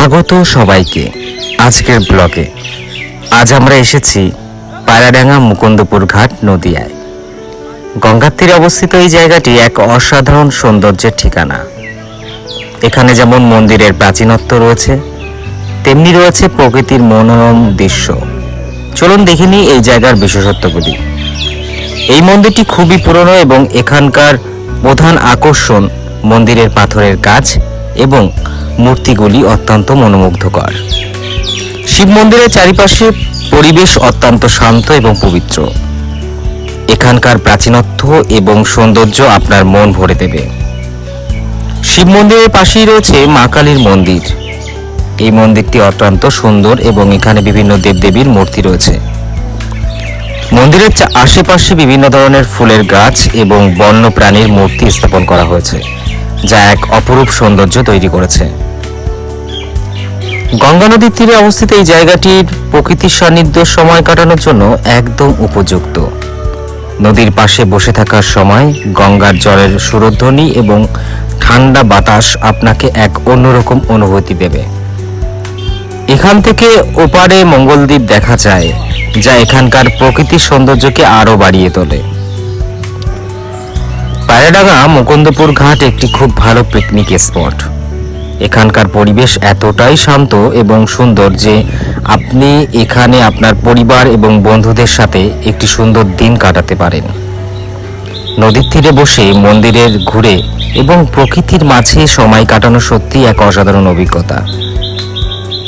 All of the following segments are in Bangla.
স্বাগত সবাইকে আজকের ব্লগে। আজ আমরা এসেছি পায়রাডাঙ্গা মুকুন্দপুর ঘাট নদিয়ায়। গঙ্গার তীরে অবস্থিত এই জায়গাটি এক অসাধারণ সৌন্দর্যের ঠিকানা। এখানে যেমন মন্দিরের প্রাচীনত্ব রয়েছে, তেমনি রয়েছে প্রকৃতির মনোরম দৃশ্য। চলুন দেখিনি এই জায়গার বিশেষত্বগুলি। এই মন্দিরটি খুবই পুরনো এবং এখানকার প্রধান আকর্ষণ মন্দিরের পাথরের কাজ এবং মূর্তিগুলি অত্যন্ত মনোমুগ্ধকর। শিব মন্দিরের চারিপাশে পরিবেশ অত্যন্ত শান্ত এবং পবিত্র। এখানকার প্রাচীনত্ব এবং সৌন্দর্য আপনার মন ভরে দেবে। শিব মন্দিরের পাশেই রয়েছে মা কালীর মন্দির। এই মন্দিরটি অত্যন্ত সুন্দর এবং এখানে বিভিন্ন দেবদেবীর মূর্তি রয়েছে। মন্দিরের আশেপাশে বিভিন্ন ধরনের ফুলের গাছ এবং বন্য প্রাণীর মূর্তি স্থাপন করা হয়েছে, যা এক অপরূপ সৌন্দর্য তৈরি করেছে। গঙ্গা নদীর তীরে অবস্থিত এই জায়গাটির প্রকৃতির সান্নিধ্য সময় কাটানোর জন্য একদম উপযুক্ত। নদীর পাশে বসে থাকার সময় গঙ্গার জলের সুরধ্বনি এবং ঠান্ডা বাতাস আপনাকে এক অন্যরকম অনুভূতি দেবে। এখান থেকে ওপারে মঙ্গলদ্বীপ দেখা যায়, যা এখানকার প্রকৃতির সৌন্দর্যকে আরও বাড়িয়ে তোলে। পায়রাডাঙ্গা মুকুন্দপুর ঘাট একটি খুব ভালো পিকনিক স্পট এখানকার পরিবেশ এতটাই শান্ত এবং সুন্দর যে আপনি এখানে আপনার পরিবার এবং বন্ধুদের সাথে একটি সুন্দর দিন কাটাতে পারেন। নদীর তীরে বসে, মন্দিরের ঘুরে এবং প্রকৃতির মাঝে সময় কাটানো সত্যি এক অসাধারণ অভিজ্ঞতা।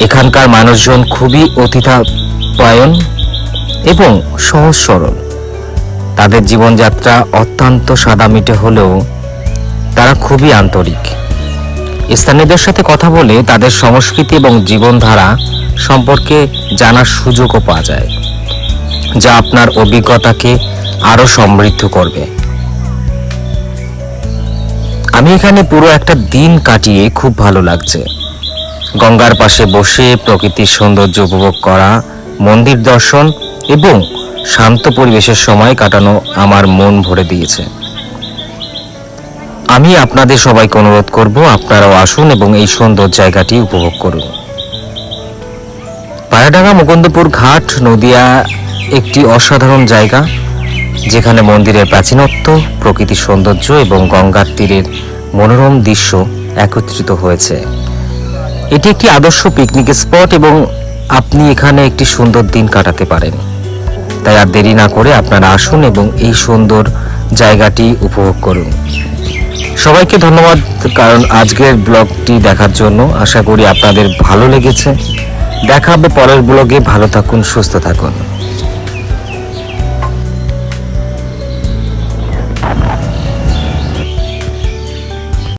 এখানকার মানুষজন খুবই অতিথাপয়ন এবং সহজ সরল। তাদের জীবনযাত্রা অত্যন্ত সাদামিটে হলেও তারা খুবই আন্তরিক। স্থানীয়দের সাথে কথা বলে তাদের সংস্কৃতি এবং জীবনধারা সম্পর্কে জানার সুযোগও পাওয়া যায়, যা আপনার অভিজ্ঞতাকে আরও সমৃদ্ধ করবে। আমি এখানে পুরো একটা দিন কাটিয়ে খুব ভালো লাগছে। গঙ্গার পাশে বসে প্রকৃতির সৌন্দর্য উপভোগ করা, মন্দির দর্শন এবং শান্ত পরিবেশের সময় কাটানো আমার মন ভরে দিয়েছে। আমি আপনাদের সবাইকে অনুরোধ করব, আপনারাও আসুন এবং এই সুন্দর জায়গাটি উপভোগ করুন। পায়াডাঙ্গা মুকুন্দপুর ঘাট, নদিয়া একটি অসাধারণ জায়গা, যেখানে মন্দিরের প্রাচীনত্ব, প্রকৃতির সৌন্দর্য এবং গঙ্গার তীরের মনোরম দৃশ্য একত্রিত হয়েছে। এটি একটি আদর্শ পিকনিক স্পট এবং আপনি এখানে একটি সুন্দর দিন কাটাতে পারেন। তাই আর দেরি না করে আপনারা আসুন এবং এই সুন্দর জায়গাটি উপভোগ করুন। সবাইকে ধন্যবাদ, কারণ আজকের ব্লগটি দেখার জন্য আশা করি আপনাদের ভালো লেগেছে। দেখা হবে পরের ব্লগে, ভালো থাকুন, সুস্থ থাকুন।